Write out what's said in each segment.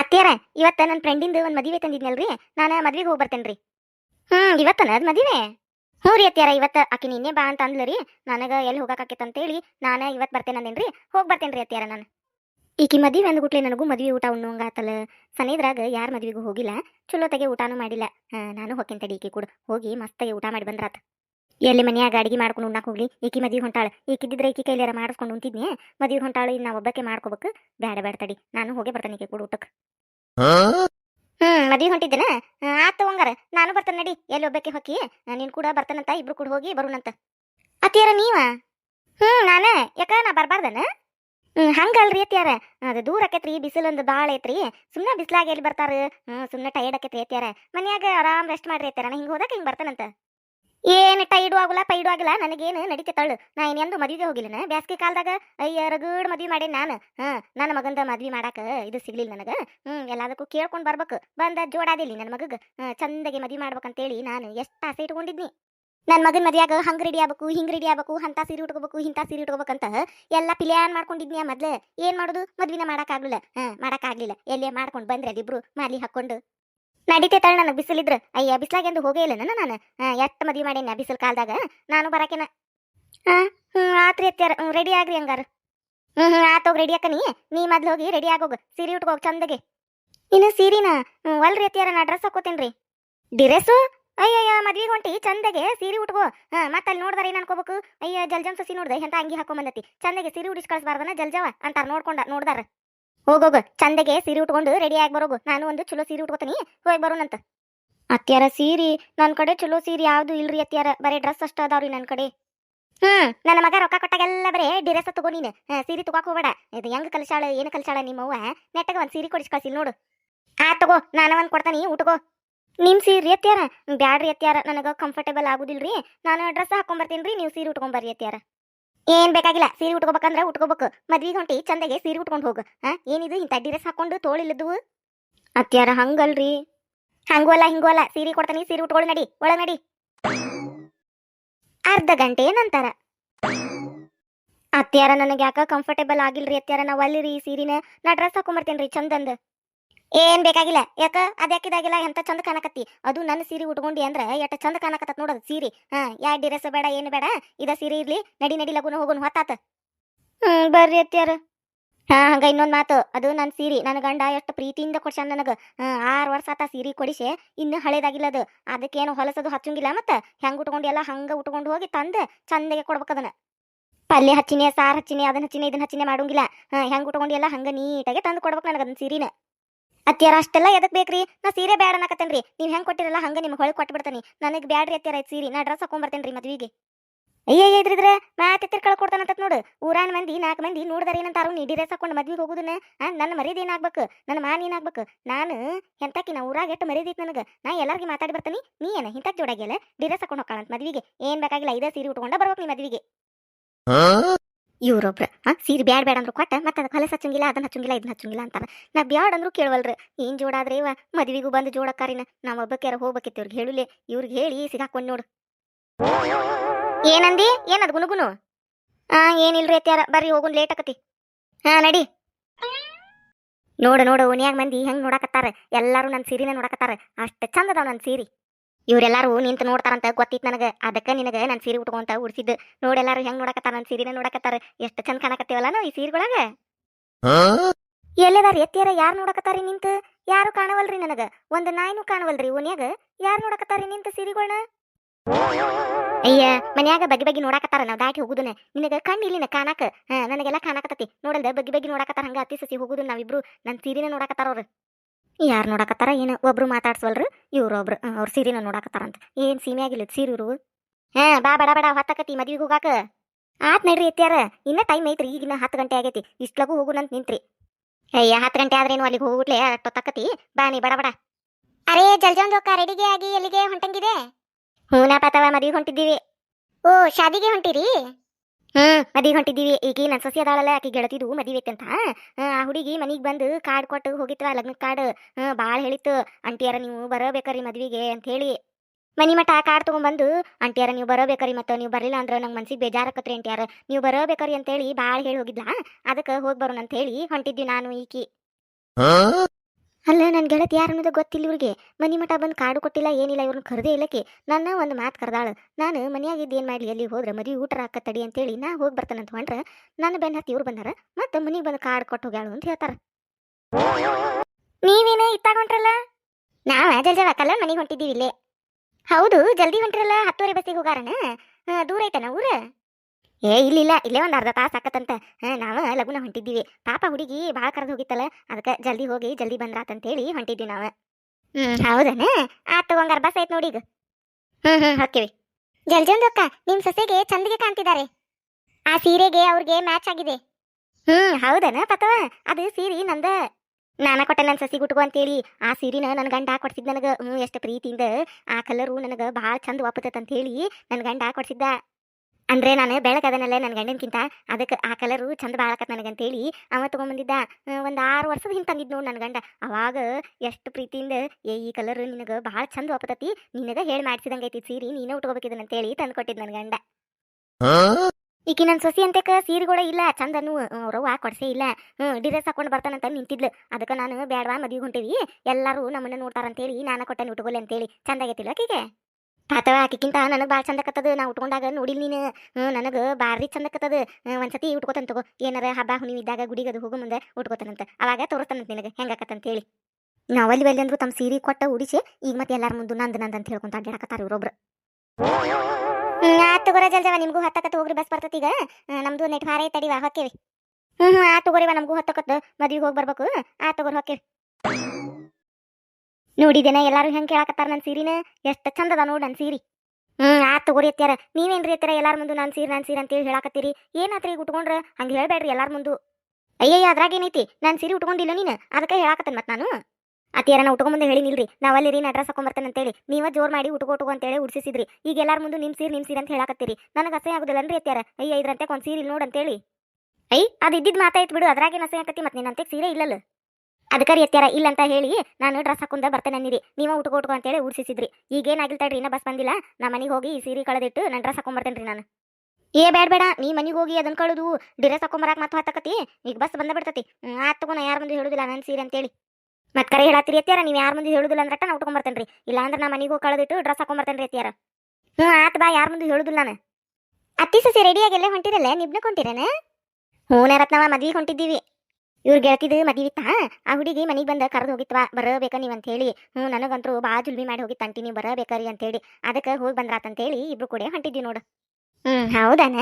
ಅತ್ಯಾರ ಇವತ್ತ ನನ್ನ ಫ್ರೆಂಡಿಂದ ಒಂದು ಮದುವೆ ತಂದಿದ್ನಲ್ರಿ? ನಾನು ಮದ್ವೆಗೆ ಹೋಗಿ ಬರ್ತೇನ್ರಿ. ಹ್ಮ್ ಇವತ್ತನ ಅದ್ ಮದುವೆ ಹ್ಞೂ ರೀ ಇವತ್ತ ಆಕಿ ನಿನ್ನೆ ಬಾ ಅಂತ ಅಂದ್ಲರಿ ನನಗ ಎಲ್ಲಿ ಅಂತೇಳಿ ನಾನು ಇವತ್ತು ಬರ್ತೇನೆ ಅಂದೇನ್ರಿ. ಹೋಗಿ ಬರ್ತೇನ್ರಿ ಅತ್ಯಾರ ನಾನು. ಈಕಿ ಮದುವೆ ಅಂದ್ಗುಟ್ಲೆ ನನಗೂ ಮದುವೆ ಊಟ ಉಣ್ಣುವಂಗಾತಲ್ಲ. ಸನಿದ್ರಾಗ ಯಾರ ಮದುವೆಗೂ ಹೋಗಿಲ್ಲ. ಚಲೋತಾಗೆ ಊಟಾನು ಮಾಡಿಲ್ಲ. ನಾನು ಹೋಗ್ತೀನಿ ತಡಿ ಈಕಿ ಕೂಡ. ಹೋಗಿ ಮಸ್ತಾಗಿ ಊಟ ಮಾಡಿ ಬಂದ್ರಾತ. ಎಲ್ಲಿ ಮನ್ಯಾಗ ಅಡಿಗೆ ಮಾಡ್ಕೊಂಡು ಉಣ್ಣಕ್ಕೆ ಹೋಗ್ಲಿ, ಈಕಿ ಮದ್ವೆ ಹೊಂಟಾಳ. ಈಕಿದ್ದಿದ್ರೆ ಈಕಿ ಕೈಲಿಯಾರ ಮಾಡಿಸ್ಕೊಂಡು ಉಂತಿದ್ನಿ ಮದ್ವೆ ಹೊಂಟಾಳು, ಇನ್ನು ನಾ ಒಬ್ಬಕ್ಕೆ ಮಾಡ್ಕೋಬೇಕು. ಬೇಡ ಬೇಡ ತಡಿ. ನಾನು ಹೋಗೇ ಬರ್ತಾನೆ ಈಕಿ ಕೂಡ ಊಟಕ್ಕೆ. ಹ್ಮ್, ಮದ್ವೆ ಹೊಂಟಿದ್ದೇನ? ಆತ ಹಂಗಾರ. ನಾನು ಬರ್ತೇನೆ ನಡಿ. ಎಲ್ಲಿ ಒಬ್ಬಕ್ಕೆ ಹೊಕ್ಕಿ? ನೀನು ಕೂಡ ಬರ್ತಾನಂತ, ಇಬ್ರು ಕೂಡ ಹೋಗಿ ಬರೋಣಂತ ಅತ್ತಿಯಾರ ನೀವ? ಹ್ಮ್, ನಾನ. ಯಾಕ, ನಾ ಬರ್ಬಾರ್ದನ? ಹ್ಮ್, ಹಂಗಲ್ರಿ ಅತ್ತಿಯಾರ. ಅದು ದೂರ ಆಕೈತ್ರಿ, ಬಿಸಿಲೊಂದು ಭಾಳ ಐತ್ರಿ. ಸುಮ್ಮನೆ ಬಿಸ್ಲಾಗ ಎಲ್ಲಿ ಬರ್ತಾರ? ಹ್ಮ್ ಸುಮ್ಮನೆ ಟೈರ್ಡ್ ಆಕೈತ್ರಿ ಅತ್ತಿಯಾರ. ಮನ್ಯಾಗ ಆರಾಮ್ ರೆಸ್ಟ್ ಮಾಡ್ರಿ ಅತ್ತಿಯಾರ. ನಾ ಹಿಂಗೆ ಹೋದಾಗ ಹಿಂಗೆ ಬರ್ತಾನಂತ. ಏನು ಟೈಡು ಇಡುವಾಗಲ ಪೈಡು ಆಗಲ್ಲ, ನನಗೇನು ನಡೀತೈತಳ್ಳು ನಾ ಇನ್ನೆಂದು ಮದುವೆಗೆ ಹೋಗಿಲ್ಲನ ಬ್ಯಾಸ್ಗೆ ಕಾಲದಾಗ, ಅಯ್ಯ ರಗಡ್ ಮದ್ವಿ ಮಾಡೇನಿ ನಾನು. ಹಾ, ನನ್ನ ಮಗಂದ ಮದ್ವಿ ಮಾಡಾಕ ಇದು ಸಿಗ್ಲಿಲ್ಲ ನನಗೆ. ಹ್ಮ್, ಎಲ್ಲದಕ್ಕೂ ಕೇಳ್ಕೊಂಡ್ ಬರ್ಬೇಕು. ಬಂದ ಜೋಡಾದಿಲ್ಲಿ ನನ್ನ ಮಗಗೆ. ಚಂದಗೆ ಮದ್ವಿ ಮಾಡ್ಬೇಕಂತೇಳಿ ನಾನು ಎಷ್ಟು ಆಸೆ ಇಟ್ಕೊಂಡಿದ್ನಿ. ನನ್ನ ಮಗನ ಮದ್ಯಾಗ ಹಂಗ್ ರೆಡಿ ಆಗಬೇಕು, ಹಿಂಗೆ ರೆಡಿ ಆಗ್ಬೇಕು, ಅಂತ ಸೀರೆ ಉಟ್ಕೋಬೇಕು ಇಂಥ ಸೀರೆ ಉಟ್ಕೋಬೇಕಂತ ಎಲ್ಲ ಪ್ಲ್ಯಾನ್ ಮಾಡ್ಕೊಂಡಿದ್ನಿ ಮೊದ್ಲೆ. ಏನ್ ಮಾಡೋದು? ಮದ್ವಿನ ಮಾಡೋಕ್ಕಾಗಲಿಲ್ಲ ಹಾ ಮಾಡೋಕ್ಕಾಗಲಿಲ್ಲ ಎಲ್ಲೇ ಮಾಡ್ಕೊಂಡು ಬಂದ್ರೆ ಅದಿಬ್ರು, ಮಾಲಿ ಹಾಕೊಂಡು ನಡೀತೈತಳ ನನಗೆ ಬಿಸಿಲಿದ್ರ. ಅಯ್ಯ ಬಿಸಿಲಾಗೆಂದು ಹೋಗೇ ಇಲ್ಲ ನಾನು. ಎಷ್ಟು ಮದ್ವಿ ಮಾಡೇನಿ ಬಿಸಿಲು ಕಾಲದಾಗ? ನಾನು ಬರಾಕೇನ. ಹಾ ಹ್ಮ್, ಆತ್ರಿ ಅತ್ಯಾರ ಹ್ಞೂ ರೆಡಿ ಆಗ್ರಿ ಹಂಗಾರ. ಹ್ಮ್ ಆತ ಹೋಗಿ ರೆಡಿ ಅಕ್ಕ ನೀ. ನೀ ಮೊದ್ಲು ಹೋಗಿ ರೆಡಿ ಆಗೋಗ. ಸೀರೆ ಉಟ್ಕೋಗಿ ಚಂದಗೆ. ಇನ್ನು ಸೀರಿನ? ಒಲ್ರಿ ಅತ್ಯಾರ ನಾ ಡ್ರೆಸ್ ಹಾಕೋತೇನ್ರಿ ಡ್ರೆಸ್ಸು ಅಯ್ಯಯ್ಯ ಮದ್ವೆಗೆ ಹೊಂಟಿ, ಚಂದಗೆ ಸೀರೆ ಉಟ್ಕೋ. ಹಾ, ಮತ್ತೆ ಅಲ್ಲಿ ನೋಡ್ದಾರ ಏನ್ ಅನ್ಕೋಬೇಕು? ಅಯ್ಯ ಜಲ್ಜಮ್ ಸಸಿ ನೋಡ್ದೆ, ಎಂತ ಅಂಗಿ ಹಾಕೊಂಬಂದತಿ ಚಂದಗೆ ಸೀರೆ ಉಡಿಸ್ ಕಳ್ಸ್ಬಾರ್ದನ ಜಲ್ಜವ ಅಂತಾರ ನೋಡ್ಕೊಂಡ, ನೋಡ್ದಾರ. ಹೋಗೋಗ ಚಂದಗೆ ಸೀರೆ ಉಟ್ಕೊಂಡು ರೆಡಿ ಆಗಿ ಬರೋಗು. ನಾನು ಒಂದು ಚಲೋ ಸೀರೆ ಉಟ್ಕೋತೀನಿ, ಹೋಗಿ ಬರೋಣಂತ. ಅತ್ಯಾರ ಸೀರಿ ನನ್ನ ಕಡೆ ಚಲೋ ಸೀರೆ ಯಾವುದು ಇಲ್ರಿ ಅತ್ಯಾರ ಬರೀ ಡ್ರೆಸ್ ಅಷ್ಟ ಅದಾವ್ರಿ ನನ್ನ ಕಡೆ. ಹ್ಮ್, ನನ್ನ ಮಗ ರೊಕ್ಕ ಕೊಟ್ಟಾಗೆಲ್ಲ ಬರೇ ಡ್ರೆಸ್ ತಗೋ ನೀನು. ಸೀರೆ ತಗೋಕ್ ಹೋಗ್ಬೇಡ. ಇದು ಹೆಂಗ್ ಕಲ್ಸಾಳ, ಏನು ಕಲ್ಸಾಳ ನಿಮ್ಮವ್ವ? ನೆಟ್ಟಗ ಒಂದ್ ಸೀರೆ ಕೊಡಿಸ್ ಕಳ್ಸಿಲ್ ನೋಡು. ಆ, ತಗೋ, ನಾನು ಒಂದ್ ಕೊಡ್ತಾನಿ, ಉಟ್ಕೋ. ನಿಮ್ ಸೀರೆ ಅತ್ಯಾರ ಬ್ಯಾಡ್ರಿ ಅತ್ಯಾರ ನನಗ ಕಂಫರ್ಟೇಬಲ್ ಆಗುದಿಲ್ರಿ. ನಾನು ಡ್ರೆಸ್ ಹಾಕೊಂಬರ್ತೀನಿ ನೀವು ಸೀರೆ ಉಟ್ಕೊಂಬರ್ರಿ ಅತ್ಯಾರ ಏನ್ ಬೇಕಾಗಿಲ್ಲ, ಸೀರೆ ಉಟ್ಕೋಬೇಕಂದ್ರ ಉಟ್ಕೋಬೇಕು. ಮದ್ವಿಗೆ ಹೊಂಟಿ ಚಂದಗೆ ಸೀರೆ ಉಟ್ಕೊಂಡು ಹೋಗು. ಹಾ, ಏನಿದು ಇಂಥ ಡ್ರೆಸ್ ಹಾಕೊಂಡು ತೋಳಿಲ್ಲದು ಅತ್ಯಾರ ಹಂಗಲ್ರಿ. ಹಂಗೂ ಅಲ್ಲ, ಹಿಂಗೂ ಅಲ್ಲ, ಸೀರೆ ಕೊಡ್ತಾನೆ, ಸೀರೆ ಉಟ್ಕೊಳ್ಳಿ ನಡಿ ಒಳ ನಡಿ. ಅರ್ಧ ಗಂಟೆ ನಂತರ. ಅತ್ಯಾರ ನನಗೆ ಯಾಕ ಕಂಫರ್ಟೇಬಲ್ ಆಗಿಲ್ರಿ ಅತ್ಯಾರ ನಾವು ಅಲ್ಲಿರಿ ಈ ಸೀರೆನ. ನಾ ಡ್ರೆಸ್ ಹಾಕೊಂಬರ್ತೇನ್ರಿ ಚಂದಂದ. ಏನ್ ಬೇಕಾಗಿಲ್ಲ. ಯಾಕ? ಅದ್ಯಾಕಿದಾಗಿಲ್ಲ ಎಂತ ಚಂದ ಕಾಣಕತ್ತಿ? ಅದು ನನ್ನ ಸೀರೆ ಉಟ್ಕೊಂಡಿ ಅಂದ್ರ ಎಷ್ಟ ಚಂದ ಕಾಣಕತ್ತ ನೋಡೋದು ಸೀರೆ. ಹಾ ಯಾ ಡ್ರೆಸ್ ಬೇಡ ಏನು ಬೇಡ ಇದ ಸೀರೆ ಇರ್ಲಿ ನಡಿ ನಡಿ ಲಗುನ ಹೋಗುನು ಹೊತ್ತಾತ. ಹ್ಮ್ ಬರ್ರಿ ಅತ್ಯಾರ ಹಾ ಹಂಗ ಇನ್ನೊಂದ್ ಮಾತು. ಅದು ನನ್ನ ಸೀರೆ ನನ್ನ ಗಂಡ ಎಷ್ಟು ಪ್ರೀತಿಯಿಂದ ಕೊಡ್ಸ್ಯಾನ ನನಗ. ಆರು ವರ್ಷ ಆತ ಸೀರೆ ಕೊಡಿಸಿ ಇನ್ನು ಹಳೇದಾಗಿಲ್ಲ ಅದು. ಅದಕ್ಕೇನು ಹೊಲಸದು ಹಚ್ಚಂಗಿಲ್ಲ ಮತ್ತ? ಹೆಂಗ್ ಉಟ್ಕೊಂಡು ಎಲ್ಲ ಹಂಗ ಉಟ್ಕೊಂಡು ಹೋಗಿ ತಂದ ಚಂದಗೆ ಕೊಡ್ಬೇಕು ಅದನ್ನ. ಪಲ್ಯ ಹಚ್ಚಿನಿ ಸಾರ್ ಹಚ್ಚಿನಿ ಅದನ್ನ ಹಚ್ಚಿನಿ ಇದನ್ನ ಹಚ್ಚಿನಿ ಮಾಡೋಂಗಿಲ್ಲ. ಹಾ ಹೆಂಗ್ ಉಟ್ಕೊಂಡು ಎಲ್ಲ ಹಂಗ ನೀಟಾಗಿ ತಂದು ಕೊಡ್ಬೇಕು ನನಗೆ ಅದನ್ನ ಸೀರಿನ. ಅತ್ಯಾರ ಅಷ್ಟೆಲ್ಲ ಎದಕ್ ಬೇಕ್ರಿ? ನಾ ಸೀರೆ ಬ್ಯಾಡ ಅನ್ನಕತ್ತೇನ್ರಿ. ನೀವ್ ಹೆಂಗ್ ಕೊಟ್ಟಿರಲ್ಲ, ಹಂಗ ನಿಮ್ಗೆ ಹೊಳ್ ಕೊಟ್ಟು ಬಿಡ್ತಾನಿ ನನಗ್ ಬ್ಯಾಡ್ರಿ ಅತ್ಯಾರ ಐತೆ ಸೀರೆ. ನಾ ಡ್ರೆಸ್ ಹಾಕೊಂಬರ್ತೇನ್ರಿ ಮದ್ವಿಗೆ. ಅಯ್ಯ ಇದ್ರಿದ್ರೆ ಮಾತೆ ತಿರ್ಕಳ ಕಳ್ಕೊಡ್ತಾನಂತ ನೋಡು. ಊರಾನ್ ಮಂದಿ ನಾಲ್ಕು ಮಂದಿ ನೋಡ್ದಾರ ಏನಂತಾರು ನೀ ಡ್ರೆಸ್ ಹಾಕೊಂಡು ಮದ್ವಿಗೆ ಹೋಗುದನ್ನ? ನನ್ನ ಮರ್ಯಾದೆ ಏನಾಗ್ಬೇಕು? ನನ್ನ ಮಾನ ಏನಾಗ್ಬೇಕು ನಾನು ಎಂತಕಿ ನಾ ಊರಾಗ ಎಷ್ಟು ಮರ್ಯಾದೆ ಐತಿ ನನಗೆ? ನಾ ಎಲ್ಲರಿಗೆ ಮಾತಾಡಿ ಬರ್ತೀನಿ. ನೀ ಏನ ಇಂತಕ್ ಜೋಡಾಗಿಲ್ಲ ಡ್ರೆಸ್ ಹಾಕೊಂಡು ಹೋಗ್ಕಾಳಂತ ಮದ್ವಿಗೆ? ಏನ್ ಬೇಕಾಗಿಲ್ಲ, ಇದೇ ಸೀರೆ ಉಟ್ಕೊಂಡ ಬರ್ಬೇಕು ನೀ ಮದ್ವಿಗೆ. ಇವ್ರೊಬ್ರ. ಆ ಸೀರೆ ಬ್ಯಾಡ್ ಬ್ಯಾಡ ಅಂದ್ರು ಕೊಟ್ಟ, ಮತ್ತೆ ಅದಕ್ಕೆ ಹೊಲಸ ಹಚ್ಚಂಗಿಲ್ಲ, ಅದನ್ನ ಹಚ್ಚಂಗಿಲ್ಲ ಇದನ್ನ ಹಚ್ಚಂಗಿಲ್ಲ ಅಂತಾರ ನಾ ಬ್ಯಾಡ್ ಅಂದ್ರು ಕೇಳವಲ್ರಿ. ಏನ್ ಜೋಡಾದ್ರೆ ಇವ? ಮದ್ವಿಗೂ ಬಂದು ಜೋಡಕ್ಕಾರಿನ ನಾವ್ ಒಬ್ಬಕ್ಕಾರ ಹೋಗ್ಬೇಕಿತ್ತು, ಇವ್ರಿಗೆ ಹೇಳುಲೆ. ಇವ್ರಿಗೆ ಹೇಳಿ ಸಿಗಾಕೊಂಡ್ ನೋಡು. ಏನಂದಿ? ಏನದ್ ಗುನುಗುನು ಆ, ಏನಿಲ್ರಿ ಅತ್ಯಾರ ಬರ್ರಿ ಹೋಗುನ್ ಲೇಟ್ ಆಕತಿ. ಹಾ, ನಡಿ. ನೋಡು ನೋಡು, ಓಣ್ಯಾಗ ಮಂದಿ ಹೆಂಗ್ ನೋಡಕತ್ತಾರ? ಎಲ್ಲಾರು ನನ್ನ ಸೀರಿನ ನೋಡಕತ್ತಾರ. ಅಷ್ಟ ಚಂದ ಅದಾವ ನನ್ನ ಸೀರಿ. ಇವ್ರೆಲ್ಲಾರು ನಿಂತು ನೋಡ್ತಾರಂತ ಗೊತ್ತಿತ್ತು ನನಗೆ. ಅದಕ್ಕೆ ನಿನಗೆ ನನ್ನ ಸೀರೆ ಉಟ್ಕೊಂತ ಉಡ್ಸಿದ್ದು. ನೋಡೆಲ್ಲಾರು ಹೆಂಗ್ ನೋಡಕತ್ತಾರ ನನ್ನ ಸೀರೆನ ನೋಡಕತ್ತಾರ. ಎಷ್ಟು ಚಂದ ಕಾಣಕತ್ತೀವಲ್ಲ ನಾವು ಈ ಸೀರೆಗೊಳಗ? ಎಲ್ಲದಾರ ಎತ್ತಿಯಾರ ಯಾರು ನೋಡಕತ್ತಾರಿ ನಿಂತು? ಯಾರು ಕಾಣವಲ್ರಿ ನನಗ? ಒಂದು ನಾಯಿನೂ ಕಾಣವಲ್ರಿ ಓನ್ಯಾಗ ಯಾರು ನೋಡಕತ್ತಾರಿ ನಿಂತು ಸೀರೆಗಳನ್ನ ಅಯ್ಯ ಮನ್ಯಾಗ ಬಗೆ ಬಗೆ ನೋಡಕತ್ತಾರ ನಾವ್ ದಾಟಿ ಹೋಗುದನ್ನ ನಿನಗ ಕಣ್ಣು ಇಲ್ಲಿನ ಕಾಣಾಕ. ಹಾ ನನಗೆಲ್ಲ ಕಾಣಕತ್ತತಿ. ನೋಡಲ್ದ ಬಗೆ ಬಗೆ ನೋಡಕತ್ತಾರ ಹಂಗ ಅತಿ ಸಸಿ ಹೋಗುದು ನಾವಿಬ್ರು. ನನ್ನ ಸೀರಿನ ನೋಡಕತ್ತಾರ ಅವ್ರು. ಯಾರು ನೋಡಕತ್ತಾರ? ಏನು ಒಬ್ರು ಮಾತಾಡ್ಸವಲ್ರು? ಇವ್ರೊಬ್ರು. ಅವ್ರ ಅಂತ ನೋಡಕತ್ತಾರಂತ. ಏನ್ ಸೀಮೆಯಾಗಿಲ್ಲ ಸೀರೆ ಇರು ಹಾ, ಬಾ, ಬಡ ಬಡ, ಹೊತ್ತಕತಿ ಮದ್ವಿಗೆ ಹೋಗಾಕ. ಆತ್ ನಡ್ರಿ ಎತ್ಯಾರ ಇನ್ನ ಟೈಮ್ ಐತ್ರಿ ಈಗಿನ ಹತ್ತು ಗಂಟೆ ಆಗೈತಿ. ಇಷ್ಟ್ಲಗು ಹೋಗುನಂತ ನಿಂತ್ರಿ. ಅಯ್ಯ, ಹತ್ತು ಗಂಟೆ ಆದ್ರೇನು ಅಲ್ಲಿಗೆ ಹೋಗ್ಬಿಟ್ಲೆ ಅಷ್ಟೊತ್ತಕತಿ ಬಾ ನೀ, ಬಡ ಬಡ. ಅರೇ, ಜಲ್ಜಾನ್ ರೊಕ್ಕ ರೆಡಿಗೆ ಆಗಿ ಎಲ್ಲಿಗೆ ಹೊಂಟಂಗಿದೆ? ಹೂನಾ ಪಾತವ ಮದ್ವಿಗೆ ಹೊಂಟಿದ್ದೀವಿ. ಓ, ಶಾದಿಗೆ ಹೊಂಟಿರಿ? ಹ್ಮ್. ಮದ್ವಿಗೆ ಹೊಂಟಿದ್ದೀವಿ. ಈಗ ನನ್ ಸೊಸಿ ಅದಾಳಲ್ಲ ಆಕಿ ಗೆಳತಿದು ಮದಿವೆ ಅಂತ. ಆ ಹುಡುಗಿ ಮನಿಗ್ ಬಂದು ಕಾರ್ಡ್ ಕೊಟ್ಟು ಹೋಗಿತ್ವ ಲಗ್ನ ಕಾರ್ಡ್ ಹ್ಮ್ ಭಾಳ ಹೇಳಿತ್ತು. ಅಂಟಿಯಾರ ನೀವು ಬರಬೇಕ್ರಿ ಮದ್ವಿಗೆ ಅಂತ ಹೇಳಿ ಮನಿ ಮಠ ಕಾರ್ಡ್ ತಗೊಂಡ್ಬಂದು ಅಂಟಿಯಾರ ನೀವು ಬರಬೇಕ್ರಿ ಮತ್ತೆ ನೀವು ಬರಲಿಲ್ಲ ಅಂದ್ರೆ ನಂಗೆ ಮನ್ಸಿಗೆ ಬೇಜಾರಕತ್ರಿ ಅಂಟಿಯಾರ ನೀವು ಬರಬೇಕರಿ ಅಂತೇಳಿ ಬಾಳ್ ಹೇಳಿ ಹೋಗಿದ್ಲಾ? ಅದಕ್ಕೆ ಹೋಗಿ ಬರೋಣ ಅಂತ ಹೇಳಿ ಹೊಂಟಿದ್ವಿ ನಾನು ಈಕಿ. ಅಲ್ಲ ನನ್ನ ಗೆಳತಿ ಯಾರು ಅನ್ನೋದು ಗೊತ್ತಿಲ್ಲ ಇವ್ರಿಗೆ. ಮನಿ ಮಠ ಬಂದು ಕಾಡು ಕೊಟ್ಟಿಲ್ಲ ಏನಿಲ್ಲ ಇವ್ರನ್ನ ಕರೆದೇ ಇಲ್ಲಕ್ಕೆ. ನನ್ನ ಒಂದು ಮಾತು ಕರೆದಾಳು. ನಾನು ಮನೆಯಾಗಿದ್ದು ಏನು ಮಾಡಲಿ ಅಲ್ಲಿ ಹೋದ್ರೆ? ಮದುವೆ ಊಟ ಹಾಕ ತಡಿ ಅಂತೇಳಿ ನಾ ಹೋಗಿ ಬರ್ತಾನಂತ ಹೊಂಟ್ರೆ ನನ್ನ ಬೆನ್ನ ಹತ್ತಿ ಇವ್ರು ಬಂದಾರ ಮತ್ತೆ ಮನಿಗೆ ಬಂದು ಕಾಡು ಕೊಟ್ಟು ಹೋಗ್ಯಾಳು ಅಂತ ಹೇಳ್ತಾರ. ನೀವೇನು ಇತ್ತಾಗ ನಾವು ಜಲ್ದಿ ಹಾಕಲ್ಲ ಕಲ್ಲ ಮನೆಗೆ ಹೊಂಟಿದ್ದೀವಿ ಇಲ್ಲೇ. ಹೌದು ಜಲ್ದಿ ಹೊಂಟ್ರಲ್ಲ ಹತ್ತುವರೆ ಬಸ್ಸಿಗೆ ಹೋಗಾರನ? ಆ, ದೂರ ಐತನ ಊರ? ಏ ಇಲ್ಲ ಇಲ್ಲ ಇಲ್ಲೇ ಒಂದು ಅರ್ಧ ತಾಸು ಆಕತ್ತಂತ. ನಾವು ನಾವ ಲಗುನ ಹೊಂಟಿದ್ದೀವಿ. ಪಾಪ ಹುಡುಗಿ ಭಾಳ ಕರೆದು ಹೋಗಿತ್ತಲ್ಲ ಅದಕ್ಕೆ ಜಲ್ದಿ ಹೋಗಿ ಜಲ್ದಿ ಬಂದ್ರಾತಂತೇಳಿ ಹೊಂಟಿದ್ವಿ ನಾವು. ಹ್ಮ್ ಹೌದನ? ಆತು ಒಂದು ಅರ್ಧ ಐತೆ ನೋಡಿ ಈಗ. ಹ್ಞೂ ಹ್ಞೂ ಹ್ಮ್. ಹೊಕ್ಕಿವಿ. ಜಲ್ಜಂದಕ್ಕ ನಿಮ್ಮ ಸೊಸೆಗೆ ಚಂದಿಗೆ ಕಾಣ್ತಿದ್ದಾರೆ. ಆ ಸೀರೆಗೆ ಅವ್ರಿಗೆ ಮ್ಯಾಚ್ ಆಗಿದೆ. ಹ್ಞೂ ಹೌದನ ಪತವ ಅದು ಸೀರೆ ನಂದ ನಾನ ಕೊಟ್ಟೆ ನನ್ನ ಸಸಿ ಗುಟ್ಕೋ ಅಂತೇಳಿ. ಆ ಸೀರಿನ ನನ್ನ ಗಂಡ ಕೊಡ್ಸಿದ್ ನನಗೆ. ಹ್ಞೂ ಎಷ್ಟು ಪ್ರೀತಿಯಿಂದ ಆ ಕಲರು ನನಗೆ ಭಾಳ ಚಂದ ವಾಪತತ್ ಅಂತ ಹೇಳಿ ನನ್ನ ಗಂಡ ಕೊಡ್ಸಿದ್ದ. ಅಂದ್ರೆ ನಾನು ಬೆಳಕದನಲ್ಲೇ ನನ್ನ ಗಂಡನ್ಕಿಂತ ಅದಕ್ಕೆ ಆ ಕಲರು ಚಂದ ಬಾಳಕತ್ ನನಗಂತೇಳಿ ಅವ ತಗೊಂಬಂದಿದ್ದ. ಒಂದು ಆರು ವರ್ಷದ ತಂದಿದ್ ನೋಡು ನನ್ನ ಗಂಡ. ಅವಾಗ ಎಷ್ಟು ಪ್ರೀತಿಯಿಂದ ಏ ಈ ಕಲರ್ ನಿನಗೆ ಭಾಳ ಚಂದ ಒಪ್ಪತತಿ ನಿನಗ ಹೇಳಿ ಮಾಡಿಸಿದಂಗೈತಿ ಸೀರೆ ನೀನೇ ಉಟ್ಕೋಬೇಕಿದನ್ ಅಂತೇಳಿ ತಂದು ಕೊಟ್ಟಿದ್ ನನ್ನ ಗಂಡ ಈಕಿ ನನ್ನ ಸೊಸಿ ಅಂತಕ ಸೀರೆಗಳ ಇಲ್ಲ ಚಂದನು ಅವ್ರವ್ವ ಕೊಡ್ಸೇ ಇಲ್ಲ. ಹ್ಞೂ ಡಿರೆಸ್ ಹಾಕೊಂಡು ಬರ್ತಾನಂತ ನಿಂತಿದ್ಲು. ಅದಕ್ಕೆ ನಾನು ಬೇಡವಾ ಮದುವೆ ಹೊಂಟಿವಿ. ಎಲ್ಲರೂ ನಮ್ಮನ್ನ ನೋಡ್ತಾರಂತೇಳಿ ನಾನು ಕೊಟ್ಟೆ ಉಟ್ಕೊಲಿ ಅಂತೇಳಿ. ಚಂದ ಆಕೆಗೆ ಆಕಿಗೆ? ತಾತವ ಆಕಿಕ್ಕಿಂತ ನನಗೆ ಭಾಳ ಚಂದ ಕತ್ತದ. ನಾ ಉಟ್ಕೊಂಡಾಗ ನೋಡಿಲ್ ನೀನು. ನನಗೆ ಭಾರಿ ಚಂದ ಕತ್ತದ. ಒಂದ್ಸತಿ ಉಟ್ಕೋತಂತ ತಗೋ. ಏನಾರ ಹಬ್ಬ, ಹುಣ್ಣಿಮೆ ಇದ್ದಾಗ ಗುಡಿಗದು ಹೋಗೋ ಮುಂದೆ ಉಟ್ಕೋತಾನಂತ. ಅವಾಗ ತೋರಿಸ್ತಾನಂತ ನಿನಗೆ. ಹೆಂಗಾಕತ್ತಂತ ಹೇಳಿ. ನಾವು ಅಲ್ಲಿ ಅಲ್ಲಿ ಅಂದ್ರು ತಮ್ಮ ಸೀರೆ ಕೊಟ್ಟ ಉಡಿಸಿ, ಈಗ ಮತ್ತೆ ಎಲ್ಲಾರ ಮುಂದೆ ನಂದು ನಂದು ಅಂತ ಹೇಳ್ಕೊಂತ ಅಡ್ಡಾಡಕತ್ತಾರ ಇವರೊಬ್ರು. ಆತ್ ತಗೋರ ಜಲ್ದವ ನಿಮಗೂ ಹತ್ತಕತ್ತ ಹೋಗ್ರಿ, ಬಸ್ ಬರ್ತೈತಿ ಈಗ. ನಮ್ದು ನೆಟ್ ಹಾರೇ ತಡಿವ ಹೊಕ್ಕೇವಿ. ಹ್ಞೂ ಆ ತಗೋರಿವ ನಮಗೂ ಹತ್ತಕತ್ತ. ಮದ್ವಿಗೆ ಹೋಗಿ ಬರ್ಬೇಕು. ಆ ತಗೋರಿ, ಹೊಕ್ಕೇವಿ. ನೋಡಿದೇನ ಎಲ್ಲಾರು ಹೆಂಗ್ ಕೇಳಾಕತ್ತಾರ ನನ್ನ ಸೀರಿನ? ಎಷ್ಟು ಚಂದದ ನೋಡಿ ನನ್ನ ಸೀರಿ. ಹ್ಮ್, ಆತ್ ತಗೋರಿ ಅತ್ಯಾರ ನೀವೇನ್ರಿ ಅತ್ತಾರ ಎಲ್ಲಾರ ಮುಂದೆ ನಾನು ಸೀರೆ ನಾನು ಸೀರೆ ಅಂತೇಳಿ ಹೇಳಾಕತ್ತೀರಿ? ಏನಾತ್ರಿ ಈಗ ಉಟ್ಕೊಂಡ್ರ? ಹಂಗೆ ಹೇಳ್ಬೇಡ್ರಿ ಎಲ್ಲಾರ ಮುಂದೆ. ಅಯ್ಯಯ್ಯ ಅದ್ರಾಗ ಏನೈತಿ ನಾನು ಸೀರೆ ಉಟ್ಕೊಂಡಿಲ್ಲ ನೀನು. ಅದಕ್ಕೆ ಹೇಳಾಕತ್ತೇನೆ ಮತ್ತೆ ನಾನು? ಅತ್ತಿಯಾರ, ನಾ ಉಟ್ಕೊಂಬಂದು ಹೇಳಿ ನಿಲ್ರಿ ರೀ ರೀ ಅಡ್ರೆಸ್ ಹಾಕೊಂಬರ್ತೇನೆ ಅಂತೇಳಿ. ನೀವ ಜೋರ್ ಮಾಡಿ ಉಟ್ಕೋ ಉಟ್ಕೋ ಅಂತೇಳಿ ಉಡ್ಸಿಸಿದ್ರಿ. ಈಗ ಎಲ್ಲಾರ ಮುಂದೆ ನಿಮ್ ಸೀರೆ ನಿಮ್ ಸೀರೆ ಅಂತ ಹೇಳಾಕತ್ತೀರಿ. ನನಗೆ ಅಸಹ್ಯ ಆಗುದಿಲ್ಲನ್ರಿ ಅತ್ಯಾರ ಅಯ್ಯ ಇದ್ರಂತೆ ಒಂದು ಸೀರೆ ನೋಡಿ ಅಂತೇಳಿ. ಅಯ್ಯ, ಅದು ಇದ್ದಿದ್ದು ಮಾತಾಯ್ತು ಬಿಡು. ಅದ್ರಾಗೇನು ಅಸಹ್ಯ ಆಕತಿ ಮತ್ತೆ ನಿನ್ನಂತೆ ಸೀರೆ ಇಲ್ಲಲ್ಲ. ಅದಕ್ಕೆ ರೀ ಅತ್ಯಾರ ಇಲ್ಲ ಅಂತ ಹೇಳಿ ನಾನು ಡ್ರೆಸ್ ಹಾಕೊಂಡ ಬರ್ತೇನೆ ಅನ್ನಿರಿ. ನೀವ ಉಟ್ಕೊ ಉಟ್ಕೊ ಅಂತೇಳಿ ಊರ್ಸಿಸಿದ್ರಿ ಈಗೇನಾಗಿಲ್ ತಡ್ರಿ ಇನ್ನ ಬಸ್ ಬಂದಿಲ್ಲ. ನಾ ಮನೆಗೆ ಹೋಗಿ ಈ ಸೀರೆ ಕಳೆದಿಟ್ಟು ನಾನು ಡ್ರೆಸ್ ಹಾಕೊಂಬರ್ತೇನೆ ರೀ ನಾನು. ಏ ಬೇಡ ಬೇಡ. ನೀ ಮನೆಗೆ ಹೋಗಿ ಅದನ್ನ ಕಳೆದು ಡ್ರೆಸ್ ಹಾಕೊಂಬರಾಕ ಮತ್ತೆ ಹತ್ತಕತಿ ಈಗ ಬಸ್ ಬಂದ ಬಿಡ್ತತಿ. ಆತ್ ತಗೋ, ನಾ ಯಾರ ಮುಂದೆ ಹೇಳುದಿಲ್ಲ ನನ್ನ ಸೀರೆ ಅಂತೇಳಿ. ಮತ್ತೆ ಕರೆ ಹೇಳತ್ತೀರಿ ಅತ್ಯಾರ ನೀವು ಯಾರ ಮುಂದೆ ಹೇಳುದಿಲ್ಲ ಅಂದ್ರೆ ನಾ ಉಟ್ಕೊಂಬರ್ತೇನೆ ರೀ ಇಲ್ಲ ಅಂದ್ರೆ ನಾ ಮನೆಗೆ ಹೋಗಿ ಕಳೆದಿಟ್ಟು ಡ್ರೆಸ್ ಹಾಕೊಂಬರ್ತೇನೆ ರೀ ಅತ್ಯಾರ ಹ್ಞೂ ಆತ್ ಬಾ, ಯಾರ ಮುಂದೆ ಹೇಳುದಿಲ್ಲ ನಾನು. ಅತ್ತಿ ಸಸಿ ರೆಡಿಯಾಗಿ ಎಲ್ಲೇ ಹೊಂಟಿರಲ್ಲ? ನಿಬ್ನ ಕೊಂಟಿರೇನೆ? ಹ್ಞೂ ರತ್ನವ ಮದ್ವೆ ಹೊಂಟಿದ್ದೀವಿ. ಇವ್ರ ಗೆಳತಿದ್ ಮದಿವಿತ್ತ ಆ ಹುಡುಗಿ ಮನೆಗೆ ಬಂದ ಕರೆದು ಹೋಗಿತ್ವಾ ಬರಬೇಕ ನೀವು ಅಂತ ಹೇಳಿ ಹ್ಞೂ ನನಗಂತೂ ಬಾ ಜುಲ್ಮಿ ಮಾಡಿ ಹೋಗಿ ತಂಟಿ ನೀವು ಬರಬೇಕ್ರಿ ಅಂತೇಳಿ. ಅದಕ್ಕೆ ಹೋಗಿ ಬಂದ್ರಾತಂತೇಳಿ ಇಬ್ರು ಕೂಡ ಹೊಂಟಿದ್ವಿ ನೋಡು. ಹ್ಮ್. ಹೌದಾನ?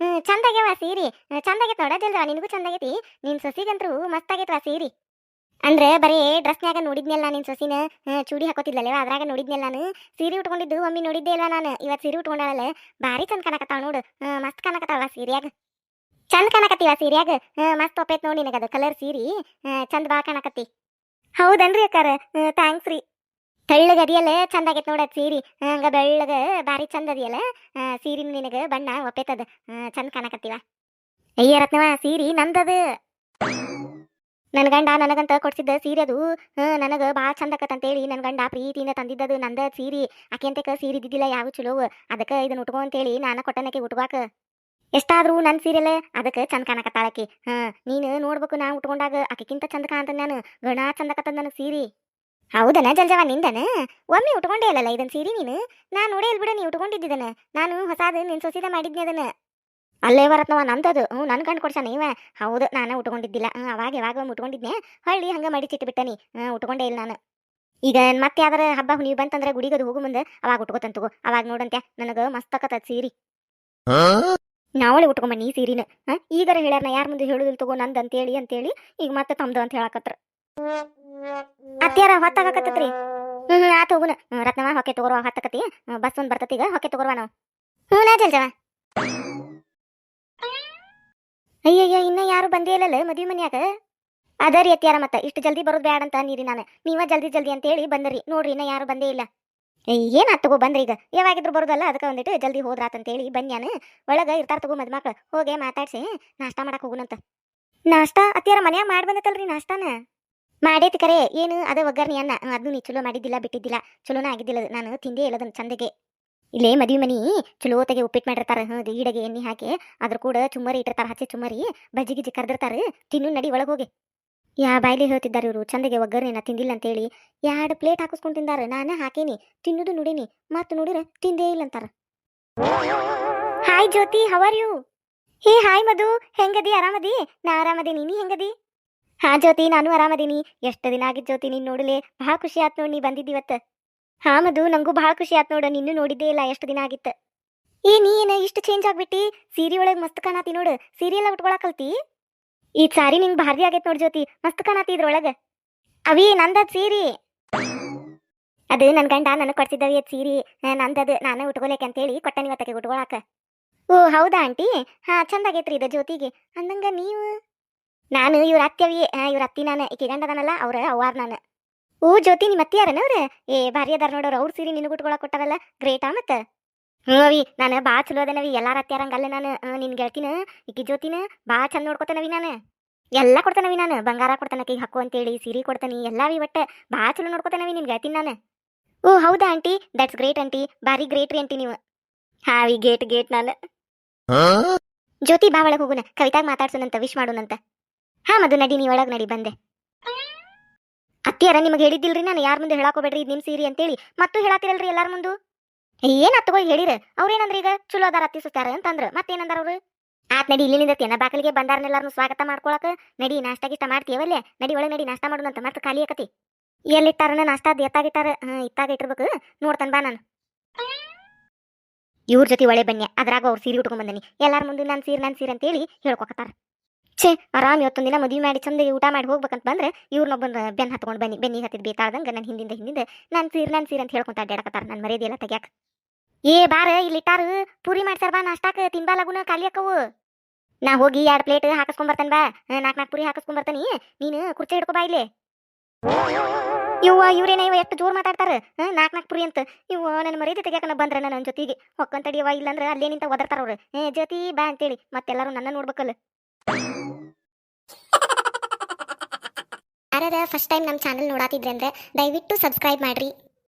ಹ್ಮ್ ಚಂದಾಗ್ಯವ ಸೀರಿ. ಚಂದಾಗೈತ್ ನೋಡ ಜಲ್ದ ನಿನಗೂ ಚಂದಾಗೈತಿ. ನಿನ್ ಸೊಸಿಗಂತರೂ ಮಸ್ತ್ ಆಗೈತ್ವಾ ಸೀರಿ. ಅಂದ್ರೆ ಬರೀ ಡ್ರೆಸ್ನ್ಯಾಗ ನೋಡಿದ್ನಲ್ಲ ನಿನ್ ಸೊಸಿನ? ಚೂಡಿ ಹಾಕೋತಿದ್ಲಲ್ಲ ಅದ್ರಾಗ ನೋಡಿದ್ನಲ್ಲ ನಾನು? ಸೀರೆ ಉಟ್ಕೊಂಡಿದ್ದು ಒಮ್ಮೆ ನೋಡಿದ್ದೆ ಇಲ್ಲ ನಾನು. ಇವತ್ತು ಸೀರೆ ಉಟ್ಕೊಂಡಾಳಲ್ಲ ಭಾರಿ ಚಂದ ಕಾಣಕತ್ತಾಳ ನೋಡು. ಮಸ್ತ್ ಕಾಣಕತ್ತಾಳ ಸೀರ್ಯಾಗ. ಚಂದ ಕಾಣಕತ್ತೀವ ಸೀರ್ಯಾಗ. ಮಸ್ತ್ ಒಪ್ಪೈತ್ ನೋಡಿ ನಿನಗದ ಕಲರ್ ಸೀರಿ. ಚಂದ ಬಾ ಕಾಣಕತ್ತಿ. ಹೌದನ್ರಿ ಅಕ್ಕಾರ? ಥ್ಯಾಂಕ್ಸ್ ರೀ. ತೆಳ್ಳಗ ಅದಿಯಲ್ಲ, ಚಂದ ಆಗೈತ್ ಸೀರಿ. ಹಂಗ ಬೆಳ್ಳಗ ಭಾರಿ ಚಂದ ಅದಿಯಲ್ಲ ಸೀರಿ ಸೀರಿನ ನಿನಗ ಬಣ್ಣ ಒಪ್ಪೈತದ. ಚಂದ ಕಾಣಕತ್ತೀವ. ಅಯ್ಯ ರತ್ನವ ಸೀರಿ ನಂದದ. ನನ್ನ ಗಂಡ ನನಗಂತ ಕೊಡ್ಸಿದ್ದ ಸೀರೆ ಅದು. ನನಗ ಭಾಳ ಚಂದ ಆಕತ್ತಂತೇಳಿ ನನ್ನ ಗಂಡ ಪ್ರೀತಿಯಿಂದ ತಂದಿದ್ದದು ನಂದ ಸೀರಿ. ಆಕೆ ಅಂತಕ ಸೀರೆ ಇದ್ದಿದ್ದಿಲ್ಲ, ಯಾವ ಚಲೋ. ಅದಕ್ಕೆ ಇದನ್ನ ಉಟ್ಕೋ ಅಂತೇಳಿ ನಾನು ಕೊಟ್ಟನಕ್ಕೆ ಉಟ್ವಾಕ ಎಷ್ಟಾದ್ರೂ ನನ್ನ ಸೀರೆಲೆ ಅದಕ್ಕೆ ಚಂದ ಕಾಣಕತ್ತಾಳಕಿ. ಹಾ, ನೀನು ನೋಡ್ಬೇಕು ನಾ ಉಟ್ಕೊಂಡಾಗ ಆಕೆಕ್ಕಿಂತ ಚಂದ ಕಾಣ್ತಾನ ನಾನು. ಗಣಾ ಚಂದ ಕತ್ತದ ನನಗೆ ಸೀರಿ. ಹೌದನ ಜಲ್ಜವ ನಿಂದನ? ಒಮ್ಮೆ ಉಟ್ಕೊಂಡೇ ಇಲ್ಲಲ್ಲ ಇದನ್ ಸೀರೆ ನೀನು? ನಾ ನೋಡೇ ಇಲ್ ಬಿಡ, ನೀ ಉಟ್ಕೊಂಡಿದ್ದನ ನಾನು ಹೊಸಾದ ನಿನ್ ಸೊಸಿದ ಮಾಡಿದ್ನಿ ಅದನ್ನ. ಅಲ್ಲೇ ಬರತ್ನವ ನಂದದು. ಹ್ಞೂ, ನನ್ ಕಂಡು ಕೊಡ್ಸಾನ ಇವ. ಹೌದು, ನಾನು ಉಟ್ಕೊಂಡಿದ್ದಿಲ್ಲ. ಹ್ಞೂ ಅವಾಗ ಯಾವಾಗ ಒಮ್ಮೆ ಉಟ್ಕೊಂಡಿದ್ನೆ. ಹಳ್ಳಿ ಹಂಗ ಮಡಿಚಿಟ್ಟು ಬಿಟ್ಟನಿ. ಹ್ಞೂ ಉಟ್ಕೊಂಡೇ ಇಲ್ಲ ನಾನು. ಈಗ ಮತ್ತೆ ಯಾವ್ದಾರ ಹಬ್ಬ ಹುಣ್ಣಿ ಬಂತಂದ್ರೆ ಗುಡಿಗದು ಹೋಗು ಮುಂದೆ ಅವಾಗ ಉಟ್ಕೋತಂತಗೋ ಅವಾಗ ನೋಡಂತ್ಯ, ನನಗ ಮಸ್ತ್ ಸೀರಿ. ನಾವಳೆ ಉಟ್ಕೊಂಬ ನೀ ಸೀರಿನ. ಹಾ? ಈಗರ ಹೇಳ್ಯಾರ ನಾ ಯಾರ ಮುಂದೆ ಹೇಳುದಿಲ್ಲ ತಗೋ ನಂದ್ ಅಂತೇಳಿ ಅಂತೇಳಿ ಈಗ ಮತ್ತೆ ತಮ್ದು ಅಂತ ಹೇಳಕತ್ರ ಅತ್ಯಾರ ಹೊತ್ತಾಗಕತ್ತತ್ರಿ ಹ್ಮ್ ಆತ ಹೋಗುನ. ರತ್ನವ ಹೊಕ್ಕೆ ತಗೋರುವ ಹತ್ತಕತಿ ಬಸ್ ಒಂದ್ ಬರ್ತತಿ ಈಗ ಹೊಕ್ಕೆ ತಗೋರುವ ನಾವು. ಹ್ಞೂ, ನಾ ಜಲ್ಜವ ಅಯ್ಯಯ್ಯ, ಇನ್ನ ಯಾರು ಬಂದೇ ಇಲ್ಲಲ್ಲ ಮದ್ವಿ ಮನ್ಯಾಗ? ಅದರಿ ಅತ್ಯಾರ ಮತ್ತ, ಇಷ್ಟು ಜಲ್ದಿ ಬರೋದು ಬ್ಯಾಡ ಅಂತ ನೀರಿ ನಾನು. ನೀವ ಜಲ್ದಿ ಜಲ್ದಿ ಅಂತೇಳಿ ಬಂದರಿ. ನೋಡ್ರಿ, ಇನ್ನ ಯಾರು ಬಂದೇ ಇಲ್ಲ. ಏನ್ ತಗೋ ಬಂದ್ರಿ ಈಗ? ಯಾವಾಗಿದ್ರು ಬರೋದಲ್ಲ, ಅದಕ್ಕೆ ಒಂದಿಟ್ಟು ಜಲ್ದಿ ಹೋದ್ರಾತಂತೇಳಿ ಬನ್ಯಾನ ಒಳಗ ಇರ್ತಾರ ತಗೋ ಮದ್ಮಕ್ಳು. ಹೋಗಿ ಮಾತಾಡ್ಸಿ, ನಾಷ್ಟ ಮಾಡಕ್ ಹೋಗುನಂತ. ನಾಷ್ಟ? ಅತ್ಯಾರ ಮನ್ಯಾಗ ಮಾಡಿ ಬಂದತಲ್ರಿ ನಾಷ್ಟಾನ? ಮಾಡೈತಿ ಕರೆ. ಏನು? ಅದ ಒಗ್ಗರ್ನಿ ಅನ್ನ. ಅದನ್ನು ನೀ ಚಲೋ ಮಾಡಿದ್ದಿಲ್ಲ, ಬಿಟ್ಟಿದ್ದಿಲ್ಲ. ಚಲೋನ ಆಗಿದ್ದಿಲ್ಲ. ನಾನು. ತಿಂದೇ ಇಲ್ಲದನ್ನ ಚಂದಗೆ. ಇಲ್ಲೇ ಮದ್ವಿ ಮನಿ ಚಲೋತೆಗೆ ಉಪ್ಪಿಟ್ಟು ಮಾಡಿರ್ತಾರ. ಹ್ಞೂ ಈಡಗೆ ಎಣ್ಣೆ ಹಾಕಿ, ಅದ್ರ ಕೂಡ ಚುಮ್ಮರಿ ಇಟ್ಟಿರ್ತಾರ. ಹಚ್ಚಿ ಚುಮ್ಮರಿ, ಬಜ್ಜಿ ಗಿಜ್ಜಿ ಕರೆದಿರ್ತಾರೆ. ತಿನ್ನು ನಡಿ, ಒಳಗೆ ಹೋಗಿ. ಯಾ ಬಾಯ್ಲಿ ಹೇಳ್ತಿದ್ದಾರೆ ಇವರು, ಚಂದಗೆ ಒಗ್ಗರಣೆನ ತಿಂದಿಲ್ಲ ಅಂತೇಳಿ ಎರಡು ಪ್ಲೇಟ್ ಹಾಕಿಸ್ಕೊಂಡು ತಿಂದಾರ, ನಾನೇ ಹಾಕೇನಿ, ತಿನ್ನುದು ನೋಡೀನಿ ಮತ್ತು ನೋಡಿರ ತಿಂದೇ ಇಲ್ಲ ಅಂತಾರ hi Jyothi how are you hey, hi Madhu, ಹೆಂಗದಿ, ಆರಾಮದಿ? ನಾ ಆರಾಮದೀನಿ, ನೀ ಹೆಂಗದಿ? ಹಾ ಜ್ಯೋತಿ, ನಾನು ಆರಾಮದೀನಿ. ಎಷ್ಟು ದಿನ ಆಗಿದ್ ಜ್ಯೋತಿ ನೀನ್ ನೋಡಲೇ ಬಹಳ ಖುಷಿ ಆತ್ ನೋಡಿ ನೀ ಬಂದಿದ್ದಿವತ್ತ. ಹಾ ಮಧು, ನಂಗೂ ಬಹಳ ಖುಷಿ ಆತ್ ನೋಡು, ನಿನ್ನೂ ನೋಡಿದ್ದೇ ಇಲ್ಲ, ಎಷ್ಟು ದಿನ ಆಗಿತ್ತ. ಏ, ನೀ ಏನ ಇಷ್ಟು ಚೇಂಜ್ ಆಗ್ಬಿಟ್ಟಿ? ಸೀರೆ ಒಳಗೆ ಮಸ್ತ್ ಕಾಣತಿ ನೋಡು, ಸೀರೆ ಎಲ್ಲ ಉಟ್ಕೊಳಕ್ ಕಲ್ತಿ ಈ ಸಾರಿ ನಿಂಗೆ ಭಾರಿ ಆಗೈತ್ ನೋಡ್ ಜ್ಯೋತಿ. ಮಸ್ತ್ ಕಾಣತಿ ಇದ್ರೊಳಗ. ಅವಿ, ನಂದದ್ ಸೀರಿ. ಅದು ನನ್ನ ಗಂಡ ನನಗೆ ಕೊಡ್ಸಿದ್ದವಿ ಅದ್ ಸೀರಿ. ನಂದದು ನಾನು ಉಟ್ಕೊಲೇಕೆ ಅಂತೇಳಿ ಕೊಟ್ಟೆ ಇವತ್ತಕ್ಕೆ ಉಟ್ಕೊಳಕ. ಓ, ಹೌದಾ ಆಂಟಿ? ಹಾ, ಚಂದ ಆಗೈತ್ರಿ ಇದು ಜ್ಯೋತಿಗೆ. ಅಂದಂಗ ನೀವು? ನಾನು ಇವ್ರ ಅತ್ತೆವಿ ಇವ್ರ ಅತ್ತಿ ನಾನು, ಈಕೆ ಗಂಡದನಲ್ಲ, ಅವ್ರ ಅವ್ವಾರ್ ನಾನು. ಓ, ಜ್ಯೋತಿ ನಿಮ್ಮ ಅತ್ತಿಯಾರನ ಅವ್ರ? ಏ ಭಾರಿ ಅದಾರ ನೋಡೋರು ಅವ್ರ ಸೀರೆ ನಿನಗೆ ಉಟ್ಕೊಳಕ್ ಕೊಟ್ಟಾರಲ್ಲ ಗ್ರೇಟಾ ಮತ್ತ? ಹ್ಞೂ ನಾನು ಭಾಳ ಚಲೋ ಅದನವಿ ಎಲ್ಲಾರ ಹಂಗಲ್ಲ ನಾನು ನಿನ್ ಗೆಳತಿನ, ಈಕಿ ಜ್ಯೋತಿನ ಭಾಳ ಚಂದ ನೋಡ್ಕೊತಾನವಿ ನಾನು. ಎಲ್ಲ ಕೊಡ್ತಾನವಿ ನಾನು, ಬಂಗಾರ ಕೊಡ್ತಾನ ಕೈ ಹಾಕು ಅಂತೇಳಿ, ಸೀರೆ ಕೊಡ್ತಾನಿ ಎಲ್ಲಾವಿ ಒಟ್ಟ ಭಾಳ ಚಲೋ ನೋಡ್ಕೊತಾನವಿ ನಿನ್ನ ಗೆಳತಿನ ನಾನು. ಓ, ಹೌದಾ ಆಂಟಿ, ದಟ್ಸ್ ಗ್ರೇಟ್ ಆಂಟಿ, ಭಾರಿ ಗ್ರೇಟ್ ರೀ ಆಂಟಿ ನೀವು. ಹಾವಿ ಗೇಟ್ ಗೇಟ್ ನಾನು. ಜ್ಯೋತಿ, ಬಾ ಒಳಗೆ ಹೋಗುನ, ಕವಿತಾಗ ಮಾತಾಡ್ಸೋನಂತ ವಿಶ್ ಮಾಡೋನಂತ ಹಾ ಮದು ನಡಿ ನೀ ಒಳಗೆ ನಡಿ, ಬಂದೆ. ಅತ್ತಿಯಾರ, ನಿಮಗೆ ಹೇಳಿದ್ದಿಲ್ರಿ ನಾನು, ಯಾರ ಮುಂದೆ ಹೇಳಾಕೋಬೇಡ್ರಿ ಇದು ನಿಮ್ ಸೀರಿ ಅಂತೇಳಿ, ಮತ್ತೂ ಹೇಳಾತಿರಲ್ರಿ ಎಲ್ಲಾರ ಮುಂದು? ಏನ್ ಅತ್ತಗೋ ಹೇಳಿರ? ಅವ್ರೇನಂದ್ರ ಈಗ? ಚಲೋ ಅದಾರ, ಅತ್ತಿ ಸುತ್ತಾರ ಅಂತಂದ್ರ. ಮತ್ತೇನಂದಾರ ಅವ್ರು? ಆತ್ ನಡಿ ಇಲ್ಲಿ ತಿನ್ನ ಬಾಕಲಿಗೆ ಬಂದಾರನ್ನೆಲ್ಲಾರನು ಸ್ವಾಗತ ಮಾಡ್ಕೊಳಕ. ನಡಿ, ನಾಷ್ಟಾ ಗಿಷ್ಟ ಮಾಡ್ತೀವಲ್ಲೇ? ನಡಿ, ಒಳಗೆ ನಡಿ, ನಾಷ್ಟಾ ಮಾಡೋಣಂತ. ಮತ್ತೆ ಖಾಲಿ ಆಕತಿ. ಎಲ್ಲಿಟ್ಟಾರನ ನಾಷ್ಟಾ? ಅದು ಎತ್ತಾಗಿಟ್ಟಾರ ಇತ್ತಾಗ ಇಟ್ಟಿರ್ಬೇಕು. ನೋಡ್ತಾನ ಬಾ ನಾನು. ಇವ್ರ ಜೊತೆ ಒಳ್ಳೆ ಬನ್ನಿ. ಅದ್ರಾಗ ಅವ್ರು ಸೀರೆ ಉಟ್ಕೊಂಡ್ ಬಂದನಿ. ಎಲ್ಲಾರ ಮುಂದೆ ನಾನು ಸೀರೆ ನಾನು ಸೀರೆ ಅಂತೇಳಿ ಹೇಳ್ಕೊಕತ್ತಾರ. ಛೇ, ಆರಾಮ್ ಇವತ್ತೊಂದು ದಿನ ಮದುವೆ ಮಾಡಿ ಚಂದ ಊಟ ಮಾಡಿ ಹೋಗ್ಬೇಕಂತ ಬಂದ್ರೆ ಇವ್ರನ್ನೊಬ್ಬನ ಬೆನ್ ಹತ್ಕೊಂಡು ಬನ್ನಿ. ಬೆನ್ನಿ ಹತ್ತಿದ್ ಬೇಕಾದಂಗ ನನ್ನ ಹಿಂದಿಂದ ಹಿಂದಿಂದ ನಾನು ಸೀರೆ ನಾನು ಸೀರೆ ಅಂತ ಹೇಳ್ಕೊಂತ ಅಡ್ಡಾಡಕತ್ತಾರ ನನ್ನ ಮರ್ಯಾದೆ ಎಲ್ಲ ತೆಗ್ಯಾಕ. ಏ, ಬಾರ, ಇಲ್ಲಿ ಇಟ್ಟಾರು. ಪೂರಿ ಮಾಡ್ಸಾರ ಬಾ, ನಾಷ್ಟಾಕ ತಿನ್ಬಾ, ಲಗುನ ಖಾಲಿ ಆಕವು ನಾ ಹೋಗಿ ಎರಡು ಪ್ಲೇಟ್ ಹಾಕಿಸ್ಕೊಂಡ್ ಬರ್ತಾನೆ ಬಾ. ನಾಲ್ಕು ನಾಲ್ಕು ಪೂರಿ ಹಾಕಿಸ್ಕೊಂಡ್ ಬರ್ತಾನಿ. ನೀನು ಕುರ್ಚಿ ಹಿಡ್ಕೊ ಬಾ ಇಲ್ಲಿ. ಇವ್ವ ಇವ್ರೇನ ಇವ ಎಷ್ಟು ಜೋರು ಮಾತಾಡ್ತಾರ? ನಾಲ್ಕು ನಾಲ್ಕು ಪುರಿ ಅಂತ. ಇವ್ವ ನನ್ನ ಮರ್ಯಾದೆ ತೆಗಿಯಾಕನ ಬಂದ್ರ ನನ್ನ ಜೊತೆಗೆ. ಹೊಕ್ಕಂತಡಿಯವ ಇಲ್ಲಂದ್ರೆ ಅಲ್ಲೇ ನಿಂತ ಒದರ್ತಾರ ಅವ್ರು. ಏ ಜ್ಯೋತಿ ಬಾ ಅಂತೇಳಿ. ಮತ್ತೆಲ್ಲರೂ ನನ್ನ ನೋಡ್ಬೇಕಲ್ಲ ಯಾರ ಫಸ್ಟ್ ಟೈಮ್ ನಮ್ಮ ಚಾನಲ್ ನೋಡಾತಿದ್ರೆ ಅಂದ್ರೆ ದಯವಿಟ್ಟು ಸಬ್ಸ್ಕ್ರೈಬ್ ಮಾಡ್ರಿ.